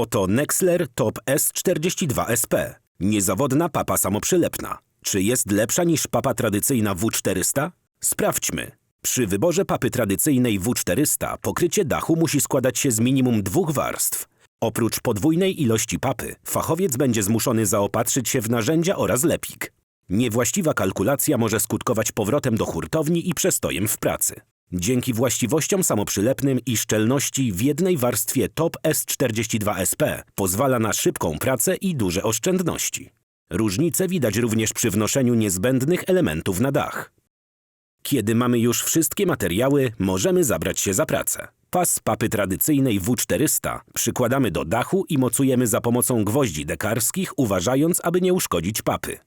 Oto Nexler Top S42SP. Niezawodna papa samoprzylepna. Czy jest lepsza niż papa tradycyjna W400? Sprawdźmy. Przy wyborze papy tradycyjnej W400 pokrycie dachu musi składać się z minimum dwóch warstw. Oprócz podwójnej ilości papy, fachowiec będzie zmuszony zaopatrzyć się w narzędzia oraz lepik. Niewłaściwa kalkulacja może skutkować powrotem do hurtowni i przestojem w pracy. Dzięki właściwościom samoprzylepnym i szczelności w jednej warstwie Top S42SP pozwala na szybką pracę i duże oszczędności. Różnice widać również przy wnoszeniu niezbędnych elementów na dach. Kiedy mamy już wszystkie materiały, możemy zabrać się za pracę. Pas papy tradycyjnej W400 przykładamy do dachu i mocujemy za pomocą gwoździ dekarskich, uważając, aby nie uszkodzić papy.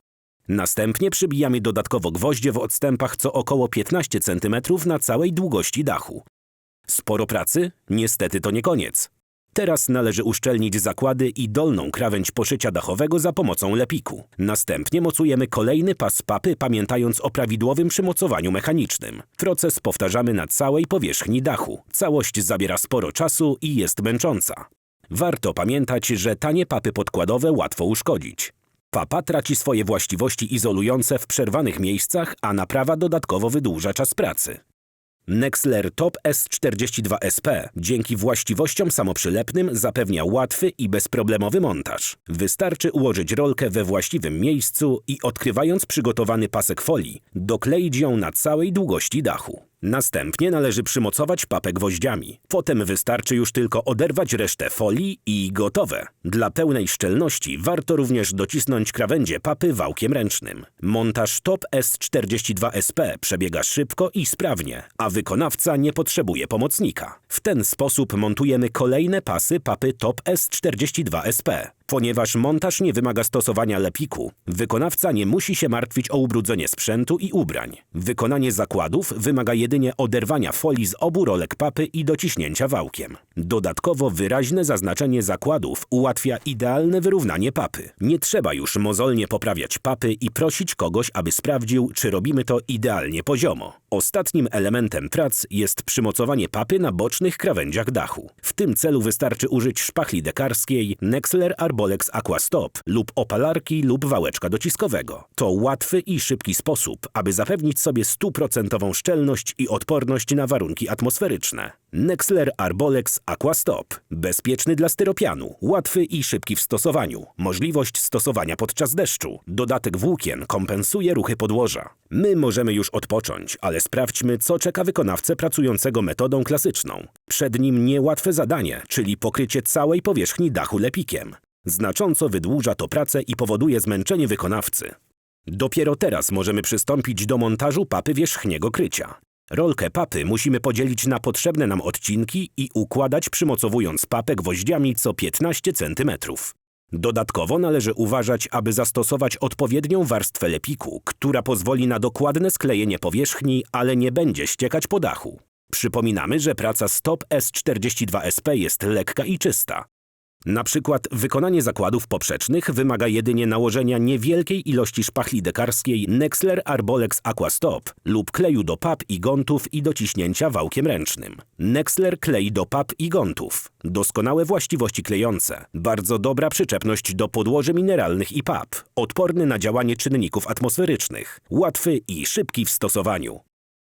Następnie przybijamy dodatkowo gwoździe w odstępach co około 15 cm na całej długości dachu. Sporo pracy? Niestety to nie koniec. Teraz należy uszczelnić zakłady i dolną krawędź poszycia dachowego za pomocą lepiku. Następnie mocujemy kolejny pas papy, pamiętając o prawidłowym przymocowaniu mechanicznym. Proces powtarzamy na całej powierzchni dachu. Całość zabiera sporo czasu i jest męcząca. Warto pamiętać, że tanie papy podkładowe łatwo uszkodzić. Papa traci swoje właściwości izolujące w przerwanych miejscach, a naprawa dodatkowo wydłuża czas pracy. Nexler Top S42SP dzięki właściwościom samoprzylepnym zapewnia łatwy i bezproblemowy montaż. Wystarczy ułożyć rolkę we właściwym miejscu i odkrywając przygotowany pasek folii, dokleić ją na całej długości dachu. Następnie należy przymocować papę gwoździami. Potem wystarczy już tylko oderwać resztę folii i gotowe. Dla pełnej szczelności warto również docisnąć krawędzie papy wałkiem ręcznym. Montaż Top S42SP przebiega szybko i sprawnie, a wykonawca nie potrzebuje pomocnika. W ten sposób montujemy kolejne pasy papy Top S42SP. Ponieważ montaż nie wymaga stosowania lepiku, wykonawca nie musi się martwić o ubrudzenie sprzętu i ubrań. Wykonanie zakładów wymaga jedynie oderwania folii z obu rolek papy i dociśnięcia wałkiem. Dodatkowo wyraźne zaznaczenie zakładów ułatwia idealne wyrównanie papy. Nie trzeba już mozolnie poprawiać papy i prosić kogoś, aby sprawdził, czy robimy to idealnie poziomo. Ostatnim elementem prac jest przymocowanie papy na bocznych krawędziach dachu. W tym celu wystarczy użyć szpachli dekarskiej Nexler Arbolex Aquastop lub opalarki lub wałeczka dociskowego. To łatwy i szybki sposób, aby zapewnić sobie stuprocentową szczelność i odporność na warunki atmosferyczne. Nexler Arbolex Aquastop. Bezpieczny dla styropianu, łatwy i szybki w stosowaniu. Możliwość stosowania podczas deszczu. Dodatek włókien kompensuje ruchy podłoża. My możemy już odpocząć, ale sprawdźmy, co czeka wykonawcę pracującego metodą klasyczną. Przed nim niełatwe zadanie, czyli pokrycie całej powierzchni dachu lepikiem. Znacząco wydłuża to pracę i powoduje zmęczenie wykonawcy. Dopiero teraz możemy przystąpić do montażu papy wierzchniego krycia. Rolkę papy musimy podzielić na potrzebne nam odcinki i układać przymocowując papę gwoździami co 15 cm. Dodatkowo należy uważać, aby zastosować odpowiednią warstwę lepiku, która pozwoli na dokładne sklejenie powierzchni, ale nie będzie ściekać po dachu. Przypominamy, że praca Stop S42SP jest lekka i czysta. Na przykład wykonanie zakładów poprzecznych wymaga jedynie nałożenia niewielkiej ilości szpachli dekarskiej Nexler Arbolex Aquastop lub kleju do pap i gątów i dociśnięcia wałkiem ręcznym. Nexler klei do pap i gątów. Doskonałe właściwości klejące. Bardzo dobra przyczepność do podłoży mineralnych i pap. Odporny na działanie czynników atmosferycznych. Łatwy i szybki w stosowaniu.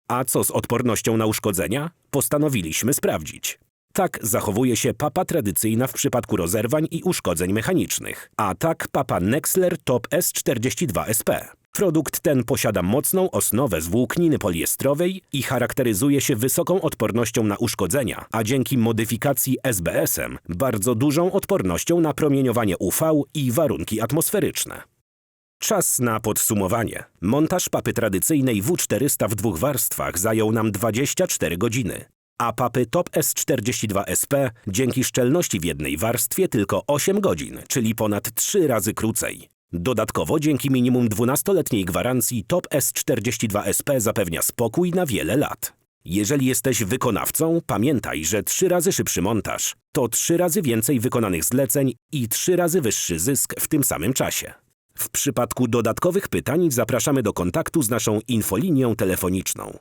A co z odpornością na uszkodzenia? Postanowiliśmy sprawdzić. Tak zachowuje się papa tradycyjna w przypadku rozerwań i uszkodzeń mechanicznych, a tak papa Nexler Top S42SP. Produkt ten posiada mocną osnowę z włókniny poliestrowej i charakteryzuje się wysoką odpornością na uszkodzenia, a dzięki modyfikacji SBS-em bardzo dużą odpornością na promieniowanie UV i warunki atmosferyczne. Czas na podsumowanie. Montaż papy tradycyjnej W400 w dwóch warstwach zajął nam 24 godziny a papy Top S42SP dzięki szczelności w jednej warstwie tylko 8 godzin, czyli ponad 3 razy krócej. Dodatkowo dzięki minimum 12-letniej gwarancji Top S42SP zapewnia spokój na wiele lat. Jeżeli jesteś wykonawcą, pamiętaj, że 3 razy szybszy montaż to 3 razy więcej wykonanych zleceń i 3 razy wyższy zysk w tym samym czasie. W przypadku dodatkowych pytań zapraszamy do kontaktu z naszą infolinią telefoniczną